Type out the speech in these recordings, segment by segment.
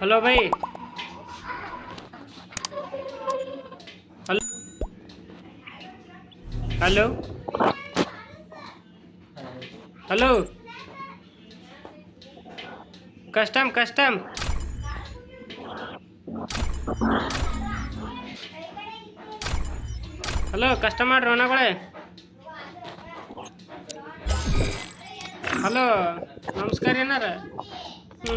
Hello bye hello hello hello custom custom hello customer ರೋಣಗಳೇ hello ನಮಸ್ಕಾರ ಏನಾರ ಹ್ಮ್,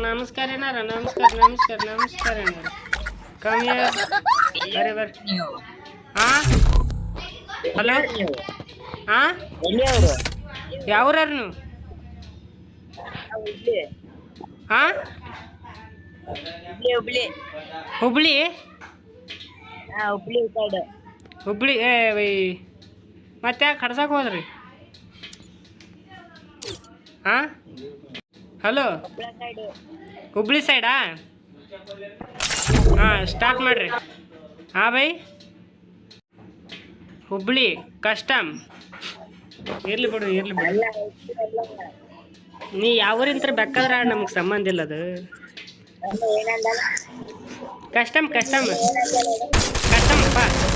ನಮಸ್ಕಾರ ಏನಾರ ನಮಸ್ಕಾರ ನಮಸ್ಕಾರ ನಮಸ್ಕಾರ ಏನಾರ ಕಮ್ಮಿ ಬರ್ರಿ ಬರ್ರಿ ಹಾ ಹಲೋ? ಹಾ ಯಾವ್ರಾರು ನೀವು? ಹಾ ಹುಬ್ಳಿ? ಹುಬ್ಳಿ ಹುಬ್ಳಿ ಹುಬ್ಳಿ ಏ, ವೈ. ಮತ್ತೆ ಕಡ್ಸಕ್ಕೆ ಹೋದ್ರಿ? ಹಾ ಹಲೋ. ಹುಬ್ಳ ಸೈಡ್ ಹುಬ್ಳಿ ಸೈಡಾ ಹಾಂ ಸ್ಟಾರ್ಟ್ ಮಾಡ್ರಿ. ಹಾಂ ಬೈ. ಹುಬ್ಳಿ ಕಸ್ಟಮ್ ಇರ್ಲಿ ಬಿಡು ಇರ್ಲಿ ಬಿಡು. ನೀ ಯಾವ ಊರಿಂತ್ರ ಬೇಕಾದ್ರೆ ನಮಗೆ ಸಂಬಂಧ ಇಲ್ಲ ಅದು. Custom custom custom custom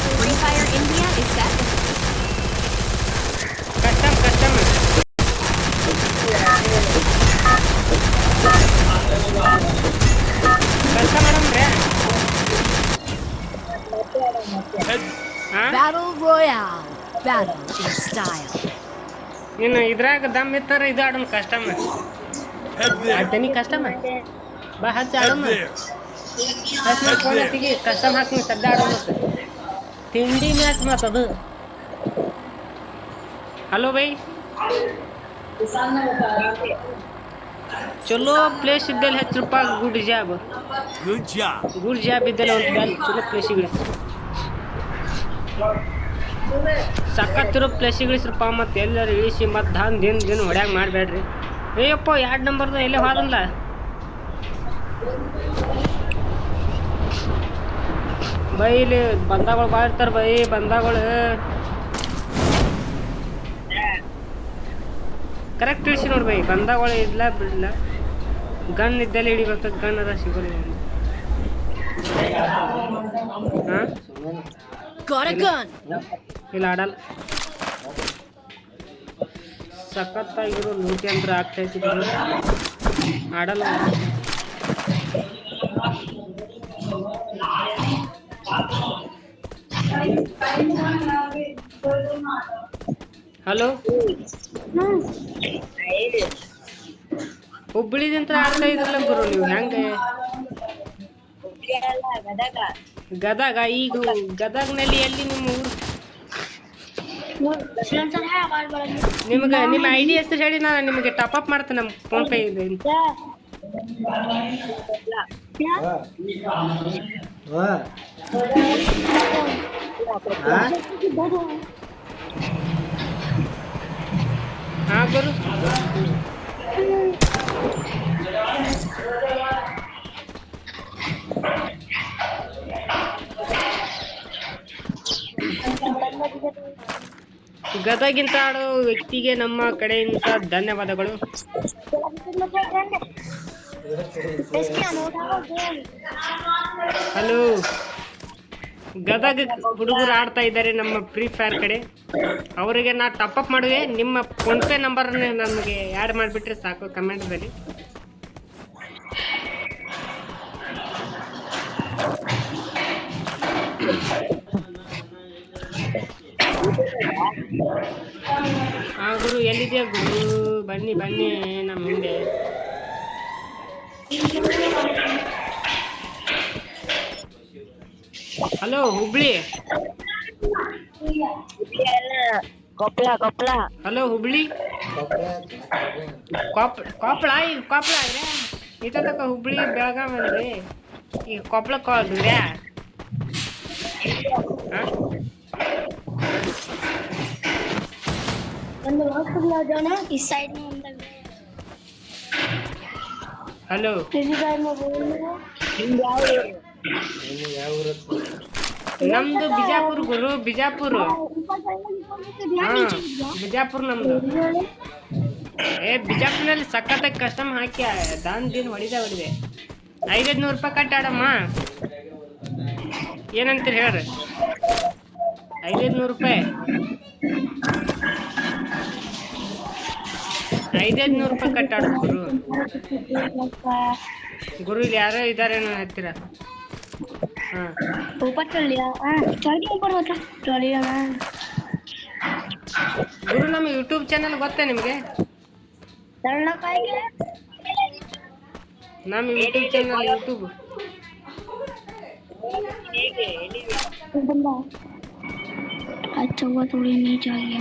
Battle in style. ನೀನು ಇದ್ರಾಗ ದಮ್ ಇತ್ತಾರ ಇದು ಆಡೋಣ ಕಸ್ಟಮ್ ಆಡ್ತೇನಿ ಕಸ್ಟಮ್ ಬಾ ಹಚ್ಚಿ ಆಡೋಣ ಹಚ್ಚಿ ಫೋನ್ ಹತ್ತಿಗೆ ಕಸ್ಟಮ್ ಹಾಕ್ತೀನಿ ಸದ್ಯ ಆಡೋಣ ಮತ್ತೆ ತಿಂಡಿ ಮ್ಯಾಚ್ ಮತ್ತು ಅದು ಹಲೋ ಬೈ ಚಲೋ ಪ್ಲೇಸ್ ಇದ್ದಲ್ಲಿ ಹತ್ತು ರೂಪಾಯಿ good job Good job. Good job ಇದ್ದಲ್ಲಿ ಒಂದು ಬ್ಯಾಲ್ ಚಲೋ ಪ್ಲೇಸಿಗೆ ಇಳಿಸಿ ಸಖತ್ತಿರೋ ಪ್ಲೇಸ್ ಇಳಿಸ್ರಪ್ಪ, ಮತ್ತು ಎಲ್ಲರೂ ಇಳಿಸಿ, ಮತ್ತು ದಾನ್ ದಿನ ದಿನ ಹೊಡ್ಯಾಗ ಮಾಡಬೇಡ್ರಿ. ಏಯಪ್ಪ ಎರಡು ನಂಬರ್ದು ಎಲ್ಲೇ ಹೋದಲ್ಲ ಬೈ, ಇಲ್ಲಿ ಬಂದಾಗಳು ಭಾಳ ಇರ್ತಾರೆ ಬೈ, ಬಂದಾಗಳು. ಕರೆಕ್ಟ್ ಇಳಿಸಿ ನೋಡಿ ಬೈ, ಬಂದಾಗಳು ಇಲ್ಲ, ಬಿಡ್ಲ. ಗನ್ ಇದ್ದಲ್ಲಿ ಹಿಡಿಬೇಕು ಗನ್ ಅದ ಸಿಗೋಲ್ಲ ಹಾಂ. ಇಲ್ಲ ಆಡಲ್ಲ ಸಖತ್ತಾಗಿರೋ ಲೂಟಿ ಅಂದ್ರೆ ಆಗ್ತೈತಿ ಬಿಡು. ಆಡಲ್ಲ ಹಲೋ? ಹುಬ್ಬಳ್ಳಿ ಹುಬ್ಬಳ್ಳಿದಿಂತ್ರ ಆಡ್ತಾ ಇದ್ರಲ್ಲ ಗುರು ನೀವು ಹೆಂಗೆ? ಗದಗ ಈಗ ಗದಗ್ನಲ್ಲಿ ಎಲ್ಲಿ ನಿಮ್ಮ ಊರು? ನಿಮ್ಗೆ ನಿಮ್ಮ ಐ ಡಿ ಹೆಸರು ಹೇಳಿ ನಾನು ನಿಮಗೆ ಟಾಪ್ ಅಪ್ ಮಾಡ್ತೇನೆ ನಮ್ಮ ಫೋನ್ ಪೇ ಇದೆ ಹಾಂ ಗುರು ಗದಗಿಂತ ಆಡೋ ವ್ಯಕ್ತಿಗೆ ನಮ್ಮ ಕಡೆಯಿಂದ ಧನ್ಯವಾದಗಳು. ಹಲೋ ಗದಗ ಹುಡುಗರು ಆಡ್ತಾ ಇದ್ದಾರೆ ನಮ್ಮ ಫ್ರೀ ಫೈರ್ ಕಡೆ. ಅವರಿಗೆ ನಾ ಟಾಪ್ ಅಪ್ ಮಾಡುವೆ. ನಿಮ್ಮ ಫೋನ್ಪೇ ನಂಬರ್ ನಮಗೆ ಆ್ಯಡ್ ಮಾಡಿಬಿಟ್ರೆ ಸಾಕು ಕಮೆಂಟ್ದಲ್ಲಿ ಗುರು ಗುರು? ಬನ್ನಿ ಬನ್ನಿ ನಮ್ಮ ಹಿಂದೆ ಹಲೋ ಹುಬ್ಳಿ. ಕೊಪ್ಪಳ ಕೊಪ್ಪಳ ಹಲೋ ಹುಬ್ಳಿ. ಕೊಪ್ ಕೊಪ್ಪಳ ಈಗ ಕೊಪ್ಪಳ ಇದೆ. ಇತ್ತ ಹುಬ್ಳಿ ಬೆಳಗಾವಿ ಅಂದ್ರಿ ಈಗ ಕೊಪ್ಪಳಕ್ಕೆ ಹೋದ್ರಿ ಒಂದು ಹಾಸ್ಪಿಟಲ್ जाना इस साइड में अंदर ಹಲೋ किसी साइड में बोल ನಿಮ್ದು ಯಾವ ಊರು ನಮ್ದು ಬಿಜಾಪುರ ಗುರು ಬಿಜಾಪುರ ऊपर जाएगा ऊपर से ध्यान ಹಾ नीचे गिर गया ಬಿಜಾಪುರ ನಮ್ದು ಏ ಬಿಜಾಪುರನಲ್ಲಿ ಸಖತ್ತಾಗಿ ಕಸ್ಟಮ್ ಹಾಕಿ ದಾನ್ ದಿನ ಹೊಡಿದೆ ಹೊಡಿದೆ ಐದೈದು ನೂರು ರೂಪಾಯಿ ಕಟ್ಟಿ ಆಡಮ್ಮ ಏನಂತೀರಿ ಹೇಳ್ರಿ ಐದೈದು ನೂರು ರೂಪಾಯಿ ಐದೈದು ನೂರು ರೂಪಾಯಿ ಕಟ್ಟಾಡು ಗುರು ಗುರು ಇಲ್ಲಿ ಯಾರೋ ಇದಾರೇನೋ ಹತ್ತಿರ ಹಾಂ ऊपर चल लिया हाँ चल के ऊपर होता चल लिया मैं ಗುರು ನಮ್ಮ ಯೂಟ್ಯೂಬ್ ಚಾನಲ್ ಗೊತ್ತಾ ನಿಮಗೆ चलना पाएंगे ನಮ್ಮ ಯೂಟ್ಯೂಬ್ ಚಾನಲ್ ಯೂಟ್ಯೂಬ್ बंदा अच्छा हुआ थोड़ी नीचे आ गया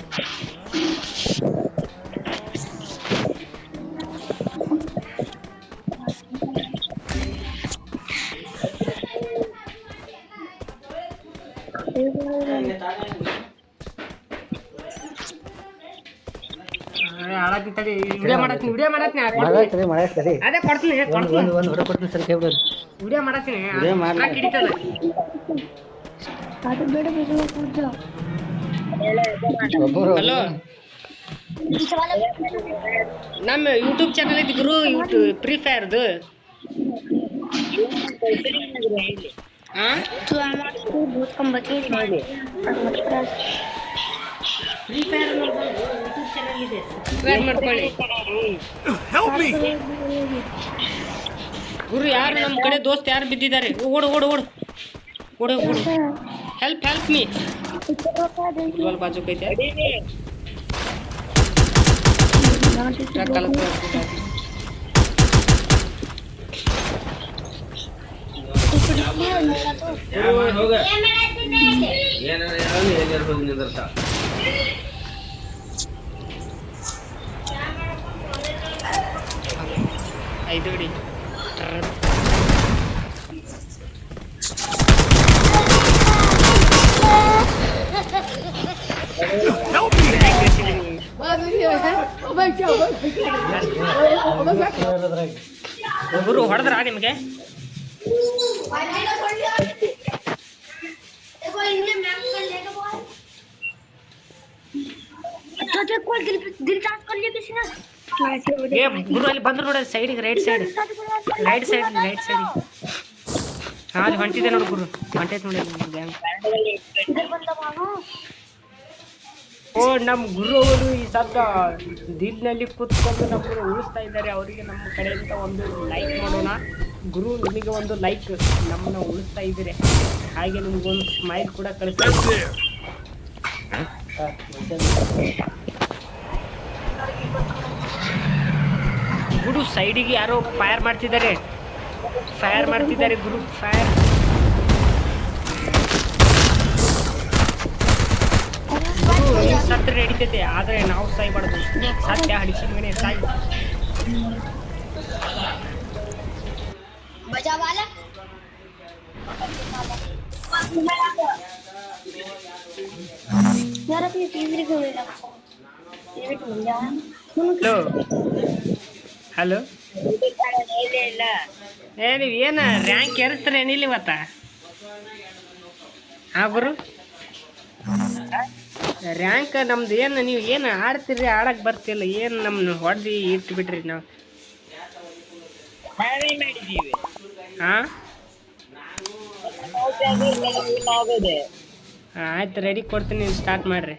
ನಮ್ ನಮ್ಮ ಯೂಟ್ಯೂಬ್ ಚಾನಲ್ ಐತಿ ಗುರು YouTube Free Fire Free Fire ನೋಡ್ಬೋದು. ಚಾನಲ್ ಇದೆ ಸಬ್ಸ್ಕ್ರೈಬ್ ಮಾಡ್ಕೊಳ್ಳಿ ಗುರು ಯಾರು ನಮ್ಮ ಕಡೆ ದೋಸ್ತ್ ಯಾರು ಬಿದ್ದಿದ್ದಾರೆ ಓಡು ಓಡು ಓಡು ಓಡು ಓಡು ಹೆಲ್ಪ್ ಹೆಲ್ಪ್ ಮೀ ಫುಟ್ಬಾಲ್ ಬಾಜು ಕೈತೆ ಟ್ರಕ್ ಅಲ್ಲ ಐದು ಹಿಡಿ ಗುರು ಹೊಡೆದ್ರ ನಿಮಗೆ अच्छा अच्छा कोई दिल दिल चार्ज कर लिया किसी ने ಏ ಗುರು ಅಲ್ಲಿ ಬಂದ್ರು ನೋಡಿ ಸೈಡಿಗೆ right side right side right side ಹಾ ಅಲ್ಲಿ ಹೊಂಟಿದೆ ನೋಡು ಗುರು. ಹೊಂಟೈತೆ ನೋಡಿ ಓ ನಮ್ಮ ಗುರು ಅವರು ಈ ಸದ್ದ ದಿಲ್ನಲ್ಲಿ ಕೂತ್ಕೊಂಡು ನಮ್ಮನ್ನು ಉಳಿಸ್ತಾ ಇದ್ದಾರೆ. ಅವರಿಗೆ ನಮ್ಮ ಕಡೆಯಿಂದ ಒಂದು ಲೈಕ್ ಮಾಡೋಣ. ಗುರು ನಿಮಗೆ ಒಂದು ಲೈಕ್ ನಮ್ಮನ್ನ ಉಳಿಸ್ತಾ ಇದ್ದೀರಿ. ಹಾಗೆ ನಿಮ್ಗೊಂದು ಸ್ಮೈಲ್ ಕೂಡ ಕಳಿಸ್ತಾ ಗುರು ಸೈಡಿಗೆ ಯಾರೋ ಫೈರ್ ಮಾಡ್ತಿದ್ದಾರೆ ಫೈರ್ ಮಾಡ್ತಿದ್ದಾರೆ ಗುರು ಫೈರ್ ಸತ್ರೆ ನಡೀತೈತೆ ಆದರೆ ನಾವು ಸಾಯ್ಬಾರ್ದು ಸತ್ಯ ಹಡಿಸಿದ ಮನೆ ಸಾಯಿ बजा वाला यार अपनी तीसरी को ले रखो ये भी मिल जाए ಹಲೋ ಏ ನೀವು ಏನು ರ್ಯಾಂಕ್ ಏರಿಸ್ತಾರೆ ಏನಿಲ್ಲ ಇವತ್ತ? ಹಾ ಗುರು. ರ್ಯಾಂಕ್ ನಮ್ದು ಏನು ನೀವ್ ಏನು ಆಡ್ತೀರಿ ಆಡಕ್ಕೆ ಬರ್ತಿಲ್ಲ ಏನು ನಮ್ ಹೊಡೆದು ಇಟ್ಟು ಬಿಟ್ರಿ ನಾವು ಹಾಂ? ಆಯ್ತು ರೆಡಿ ಕೊಡ್ತೀನಿ ಸ್ಟಾರ್ಟ್ ಮಾಡಿರಿ.